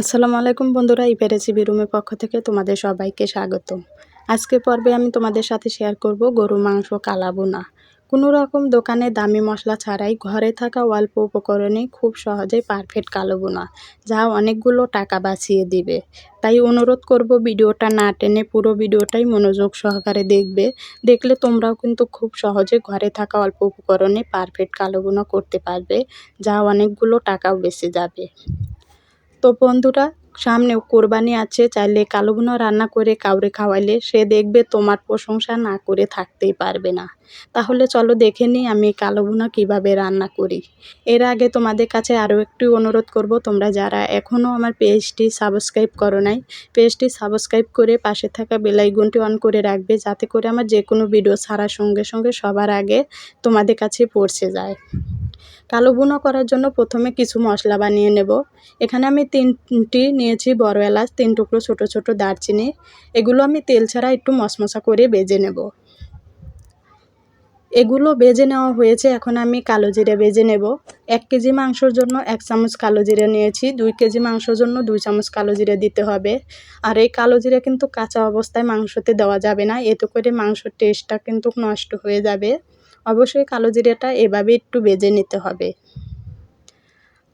আসসালামু আলাইকুম বন্ধুরা এই রেসিপি রুমের পক্ষ থেকে তোমাদের সবাইকে স্বাগতম। আজকে পর্বে আমি তোমাদের সাথে শেয়ার করব গরু মাংস কালাবোনা। কোনো রকম দোকানে দামি মশলা ছাড়াই ঘরে থাকা অল্প উপকরণে খুব সহজেই পারফেক্ট কালো বোনা যা অনেকগুলো টাকা বাঁচিয়ে দিবে। তাই অনুরোধ করব ভিডিওটা না টেনে পুরো ভিডিওটাই মনোযোগ সহকারে দেখবে। দেখলে তোমরাও কিন্তু খুব সহজে ঘরে থাকা অল্প উপকরণে পারফেক্ট কালো বোনা করতে পারবে, যা অনেকগুলো টাকাও বেঁচে যাবে। তো বন্ধুরা, সামনেও কোরবানি আছে, চাইলে কালো ভুনা রান্না করে কাউরে খাওয়াইলে সে দেখবে তোমার প্রশংসা না করে থাকতেই পারবে না। তাহলে চলো দেখে নিই আমি কালো ভুনা কীভাবে রান্না করি। এর আগে তোমাদের কাছে আরও একটু অনুরোধ করব, তোমরা যারা এখনও আমার পেজটি সাবস্ক্রাইব করো নাই, পেজটি সাবস্ক্রাইব করে পাশে থাকা বেলাইগুনটি অন করে রাখবে, যাতে করে আমার যে কোনো ভিডিও ছাড়ার সঙ্গে সঙ্গে সবার আগে তোমাদের কাছে পৌঁছে যায়। কালো বুনো করার জন্য প্রথমে কিছু মশলা বানিয়ে নেব। এখানে আমি তিনটি নিয়েছি বড় এলাচ, তিন টুকরো ছোট ছোট দারচিনি। এগুলো আমি তেল ছাড়া একটু মশমশা করে বেজে নেব। এগুলো বেজে নেওয়া হয়েছে, এখন আমি কালো জিরে বেজে নেব। এক কেজি মাংসর জন্য এক চামচ কালো জিরে নিয়েছি, দুই কেজি মাংসর জন্য দুই চামচ কালো জিরে দিতে হবে। আর এই কালো জিরে কিন্তু কাঁচা অবস্থায় মাংসতে দেওয়া যাবে না, এতে করে মাংসর টেস্টটা কিন্তু নষ্ট হয়ে যাবে। অবশ্যই কালো জিরেটা এভাবে একটু বেজে নিতে হবে।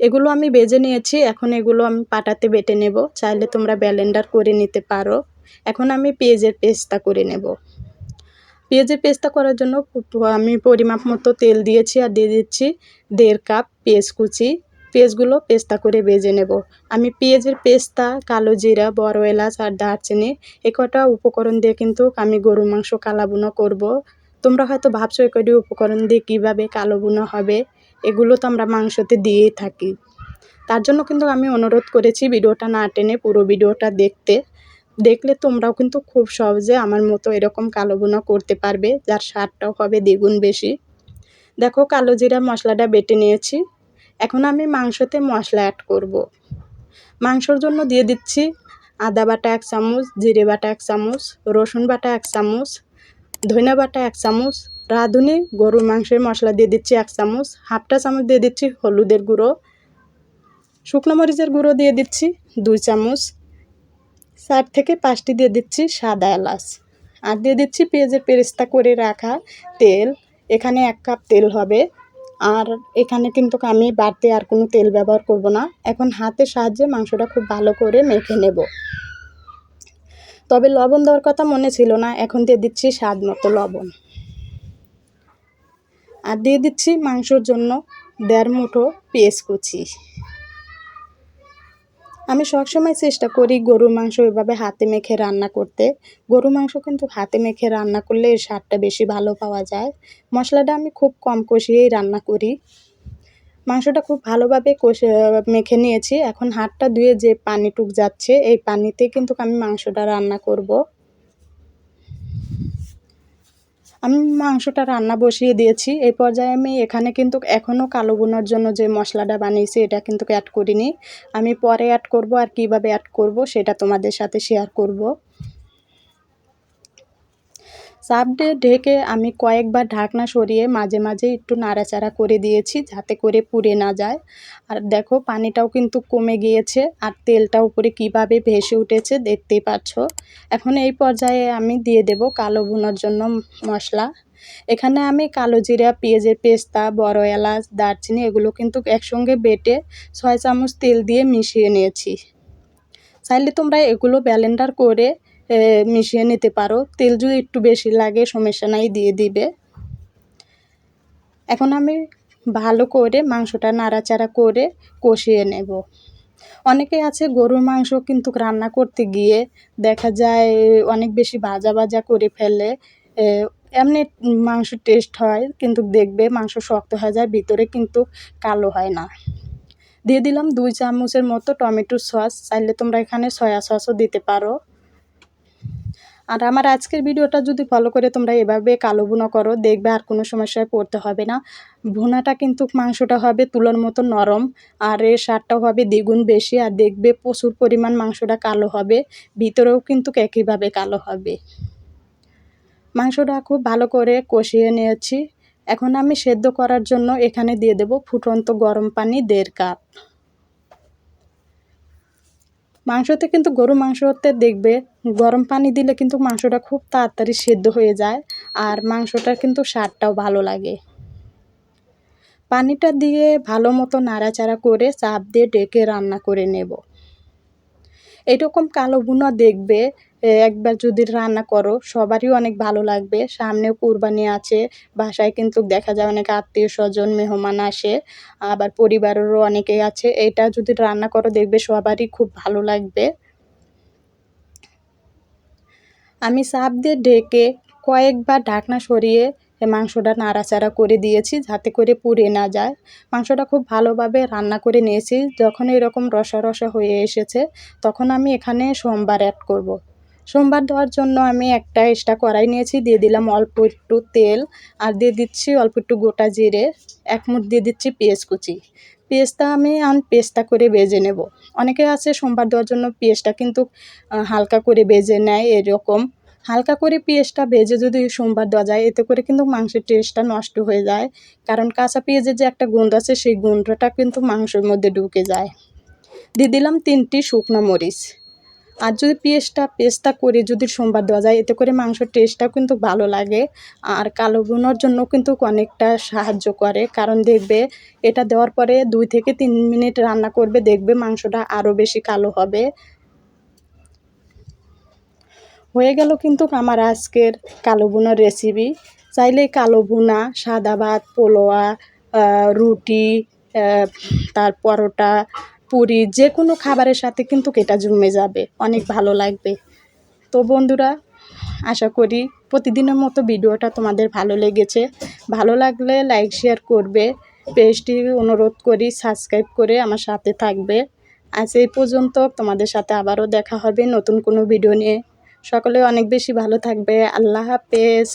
এগুলো আমি বেজে নিয়েছি, এখন এগুলো আমি পাটাতে বেটে নেব। চাইলে তোমরা ব্যালেন্ডার করে নিতে পারো। এখন আমি পেঁয়াজের পেস্তা করে নেব। পেঁয়াজের পেস্তা করার জন্য আমি পরিমাপ মতো তেল দিয়েছি আর দিয়ে দিচ্ছি দেড় কাপ পেঁয়াজ কুচি। পেঁয়াজগুলো পেস্তা করে বেজে নেব। আমি পেঁয়াজের পেস্তা কালো জিরা, বড় এলাচ আর দারচিনি, এ কটা উপকরণ দিয়ে কিন্তু আমি গরু মাংস কালাবুনো করব। তোমরা হয়তো ভাবছ এই কটি উপকরণ দিয়ে কীভাবে কালো বুনো হবে? এগুলো তো আমরা মাংসতে দিয়েই থাকি। তার জন্য কিন্তু আমি অনুরোধ করেছি ভিডিওটা না টেনে পুরো ভিডিওটা দেখতে। দেখলে তোমরাও কিন্তু খুব সহজে আমার মতো এরকম কালো বুনা করতে পারবে, যার স্বাদটাও হবে দ্বিগুণ বেশি। দেখো, কালো জিরা মশলাটা বেটে নিয়েছি। এখন আমি মাংসতে মশলা অ্যাড করব। মাংসর জন্য দিয়ে দিচ্ছি আদা বাটা এক চামচ, জিরে বাটা এক চামচ, রসুন বাটা এক চামচ ধনে বাটা এক চামচ, রাঁধুনি, গরুর মাংসের মশলা দিয়ে দিচ্ছি এক চামচ, হাফটা চামচ দিয়ে দিচ্ছি হলুদের গুঁড়ো, শুকনো মরিচের গুঁড়ো দিয়ে দিচ্ছি দুই চামচ, চার থেকে পাঁচটি দিয়ে দিচ্ছি সাদা এলাচ, আর দিয়ে দিচ্ছি পেঁয়াজের পেরেস্তা করে রাখা তেল, এখানে এক কাপ তেল হবে, আর এখানে কিন্তু আমি বাড়তে আর কোনো তেল ব্যবহার করব না, এখন হাতের সাহায্যে মাংসটা খুব ভালো করে মেখে নেব। তবে লবণ দেওয়ার কথা মনে ছিল না, এখন দিয়ে দিচ্ছি স্বাদ মতো লবণ। আর দিয়ে দিচ্ছি মাংসর জন্য দেড় মুঠো পেঁয়াজ কুচি। আমি সবসময় চেষ্টা করি গরুর মাংস এভাবে হাতে মেখে রান্না করতে। গরু মাংস কিন্তু হাতে মেখে রান্না করলে এর স্বাদটা বেশি ভালো পাওয়া যায়। মশলাটা আমি খুব কম কষিয়েই রান্না করি। মাংসটা খুব ভালোভাবে কষে, মেখে নিয়েছি। এখন হাতটা ধুয়ে যে পানিটুক যাচ্ছে, এই পানিতে কিন্তু আমি মাংসটা রান্না করব। আমি মাংসটা রান্না বসিয়ে দিয়েছি। এই পর্যায়ে আমি এখানে কিন্তু এখনও কালো বোনার জন্য যে মশলাটা বানিয়েছি, এটা কিন্তু অ্যাড করিনি। আমি পরে অ্যাড করব আর কীভাবে অ্যাড করব, সেটা তোমাদের সাথে শেয়ার করব। চাপ দিয়ে ঢেকে আমি কয়েকবার ঢাকনা সরিয়ে মাঝে মাঝে একটু নাড়াচাড়া করে দিয়েছি যাতে করে পুড়ে না যায়। আর দেখো, পানিটাও কিন্তু কমে গিয়েছে আর তেলটা উপরে কীভাবে ভেসে উঠেছে দেখতেই পাচ্ছ। এখন এই পর্যায়ে আমি দিয়ে দেব কালো ভুনার জন্য মশলা। এখানে আমি কালো জিরা, পেঁয়াজের পেস্তা, বড় এলাচ, দারচিনি এগুলো কিন্তু একসঙ্গে বেটে ছয় চামচ তেল দিয়ে মিশিয়ে নিয়েছি। চাইলে তোমরা এগুলো ব্যালেন্ডার করে মিশিয়ে নিতে পারো। তেল যদি একটু বেশি লাগে, সমস্যা নাই, দিয়ে দিবে। এখন আমি ভালো করে মাংসটা নাড়াচাড়া করে কষিয়ে নেব। অনেকে আছে গরুর মাংস কিন্তু রান্না করতে গিয়ে দেখা যায় অনেক বেশি ভাজা ভাজা করে ফেলে। এমনি মাংস টেস্ট হয়, কিন্তু দেখবে মাংস শক্ত হয়ে যায়, ভিতরে কিন্তু কালো হয় না। দিয়ে দিলাম দুই চামচের মতো টমেটো সস। চাইলে তোমরা এখানে সয়া সসও দিতে পারো। আর আমার আজকের ভিডিওটা যদি ফলো করে তোমরা এভাবে কালো বুনো করো, দেখবে আর কোনো সমস্যায় পড়তে হবে না। ভুনাটা কিন্তু মাংসটা হবে তুলোর মতো নরম আর এর স্বাদটাও হবে দ্বিগুণ বেশি আর দেখবে প্রচুর পরিমাণ মাংসটা কালো হবে, ভিতরেও কিন্তু একইভাবে কালো হবে। মাংসটা খুব ভালো করে কষিয়ে নিয়েছি। এখন আমি সেদ্ধ করার জন্য এখানে দিয়ে দেব ফুটন্ত গরম পানি দেড় কাপ। মাংসতে কিন্তু গরু মাংসতে দেখবে গরম পানি দিলে কিন্তু মাংসটা খুব তাড়াতাড়ি সেদ্ধ হয়ে যায় আর মাংসটার কিন্তু স্বাদটাও ভালো লাগে। পানিটা দিয়ে ভালো মতো নাড়াচাড়া করে চাপ দিয়ে ডেকে রান্না করে নেব। এরকম কালো বুনা দেখবে একবার যদি রান্না করো, সবারই অনেক ভালো লাগবে। সামনেও কুরবানি আছে, বাসায় কিন্তু দেখা যায় অনেক আত্মীয় স্বজন, মেহমান আসে, আবার পরিবারেরও অনেকে আছে। এটা যদি রান্না করো, দেখবে সবারই খুব ভালো লাগবে। আমি সাপ দিয়ে ডেকে কয়েকবার ঢাকনা সরিয়ে মাংসটা নাড়াচাড়া করে দিয়েছি, যাতে করে পুড়ে না যায়। মাংসটা খুব ভালোভাবে রান্না করে নিয়েছি। যখন এরকম রসা রসা হয়ে এসেছে, তখন আমি এখানে সোমবার অ্যাড করব। সোমবার দেওয়ার জন্য আমি একটা এক্সট্রা কড়াই নিয়েছি, দিয়ে দিলাম অল্প একটু তেল, আর দিয়ে দিচ্ছি অল্প একটু গোটা জিরে, এক মুঠ দিয়ে দিচ্ছি পেঁয়াজ কুচি। পেঁয়াজটা আমি আন পেস্তা করে বেজে নেব। অনেকে আছে সোমবার দেওয়ার জন্য পেঁয়াজটা কিন্তু হালকা করে বেজে নেয় এরকম। হালকা করে পেঁয়াজটা ভেজে যদি সোমবার দেওয়া যায়, এতে করে কিন্তু মাংসের টেস্টটা নষ্ট হয়ে যায়। কারণ কাঁচা পেঁয়াজের যে একটা গন্ধ আছে, সেই গন্ধটা কিন্তু মাংসের মধ্যে ঢুকে যায়। দিয়ে দিলাম তিনটি শুকনো মরিচ। আর যদি পেস্টটা পেস্টটা করে যদি সোমবার দেওয়া যায়, এতে করে মাংসের টেস্টটাও কিন্তু ভালো লাগে। আর কালো বোনার জন্য কিন্তু অনেকটা সাহায্য করে। কারণ দেখবে, এটা দেওয়ার পরে দুই থেকে তিন মিনিট রান্না করবে, দেখবে মাংসটা আরও বেশি কালো হবে। হয়ে গেল কিন্তু আমার আজকের কালো ভুনার রেসিপি চাইলে কালো ভুনা, সাদা ভাত, পোলোয়া রুটি তার পরোটা পুরি যে কোনো খাবারের সাথে কিন্তু এটা জমে যাবে, অনেক ভালো লাগবে। তো বন্ধুরা, আশা করি প্রতিদিনের মতো ভিডিওটা তোমাদের ভালো লেগেছে। ভালো লাগলে লাইক শেয়ার করবে। পেজটি অনুরোধ করি সাবস্ক্রাইব করে আমার সাথে থাকবে। আজ এই পর্যন্ত তোমাদের সাথে আবারও দেখা হবে নতুন কোনো ভিডিও নিয়ে। সকলে অনেক বেশি ভালো থাকবে। আল্লাহ হাফেজ।